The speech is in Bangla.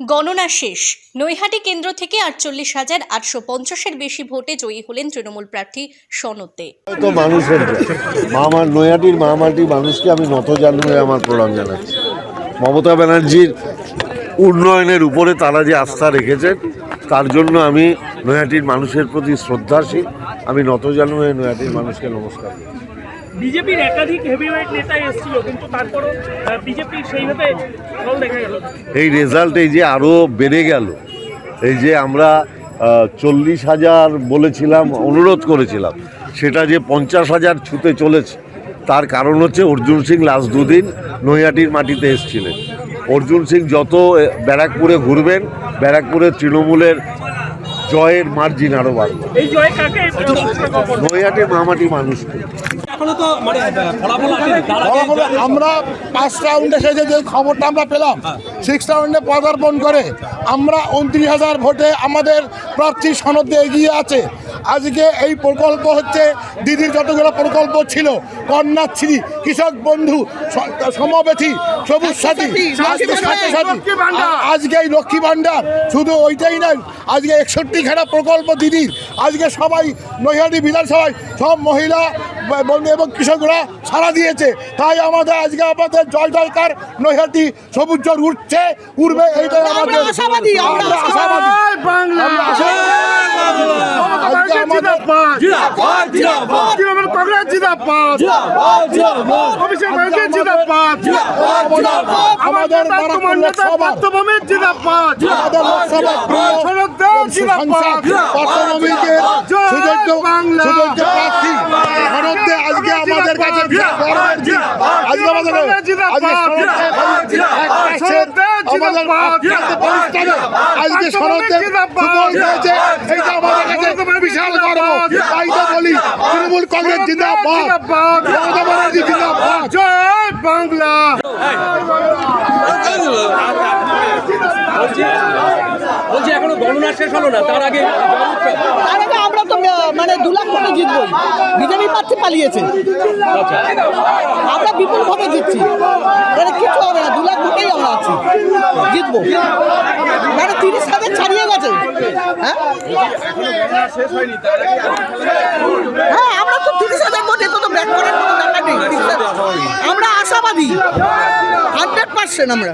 গণনা শেষ। নৈহাটি কেন্দ্র থেকে আটচল্লিশ হাজার আটশো পঞ্চাশের বেশি ভোটে জয়ী হলেন তৃণমূল প্রার্থী সনদ দে তো মানুষের জয়। মা আমার নৈহাটির মহামাটি মানুষকে আমি নত হয়ে আমার প্রণাম জানাচ্ছি। মমতা ব্যানার্জির উন্নয়নের উপরে তারা যে আস্থা রেখেছেন, তার জন্য আমি নৈহাটির মানুষের প্রতি শ্রদ্ধাশীল। আমি নত হয়ে নৈহাটির মানুষকে নমস্কার করি বিজেপির একাধিক হেভিওয়েট নেতা এসেছিল কিন্তু তারপরও বিজেপি সেইভাবে ফল দেখা গেল এই রেজাল্ট এই যে আরও বেড়ে গেল এই যে আমরা চল্লিশ হাজার বলেছিলাম অনুরোধ করেছিলাম সেটা যে পঞ্চাশ হাজার ছুতে চলেছে তার কারণ হচ্ছে অর্জুন সিং লাস্ট দুদিন নৈহাটির মাটিতে এসেছিলেন। অর্জুন সিং যত ব্যারাকপুরে ঘুরবেন ব্যারাকপুরের তৃণমূলের জয়ের মার্জিন আরও বাড়বে? নৈহাটির মামাটি মানুষকে। এখনও তো মানে ফলাফল আমরা পাঁচ রাউন্ডে এসে যে খবরটা আমরা পেলাম সিক্স রাউন্ডে পদার্পণ করে আমরা উনত্রিশ হাজার ভোটে আমাদের প্রার্থী সনদে এগিয়ে আছে। আজকে এই প্রকল্প হচ্ছে দিদির যতগুলো প্রকল্প ছিল কন্যাশ্রী কৃষক বন্ধু সমবেথী সবুজ সাথী আজকে সাথী সাথী। আজকে এই লক্ষ্মী ভাণ্ডার শুধু ওইটাই নয় আজকে একষট্টি খানা প্রকল্প দিদির। আজকে সবাই নৈহাটি বিধানসভায় সব মহিলা বন্ধু এবং কৃষকরা সারা দিয়েছে। তাই আমাদের আজকে আমাদের জয় জয়কার নৈহাটি সবুজ জল উঠছে উঠবে এইটাই আমাদের আশাবাদী, আমরা আশাবাদী। আমাদের আজকে আমাদের আজকে শরৎদের সুফল হয়েছে আমাদের কাছে বিশাল গর্ব তাই তো বলি তৃণমূল কংগ্রেস জিন্দাবাদ মমতা ব্যানার্জি জিন্দাবাদ জয় বাংলা বলছি বলছি এখনও গণনা শেষ হলো না তার আগে দু লাখ ভোটে জিতবো। বিজেপি প্রার্থী পালিয়েছে। আমরা বিপুল ভোটে জিতছি। মানে কিছু হবে না দু লাখ ভোটেই আমরা আছি। জিতবো। মানে তিরিশ হাজার ছাড়িয়ে গেছে। হ্যাঁ? হ্যাঁ আমরা তো তিরিশ হাজার ভোটে তো ব্যাক করার কোনো ব্যাপার নেই। আমরা আশাবাদী। হান্ড্রেড পার্সেন্ট আমরা।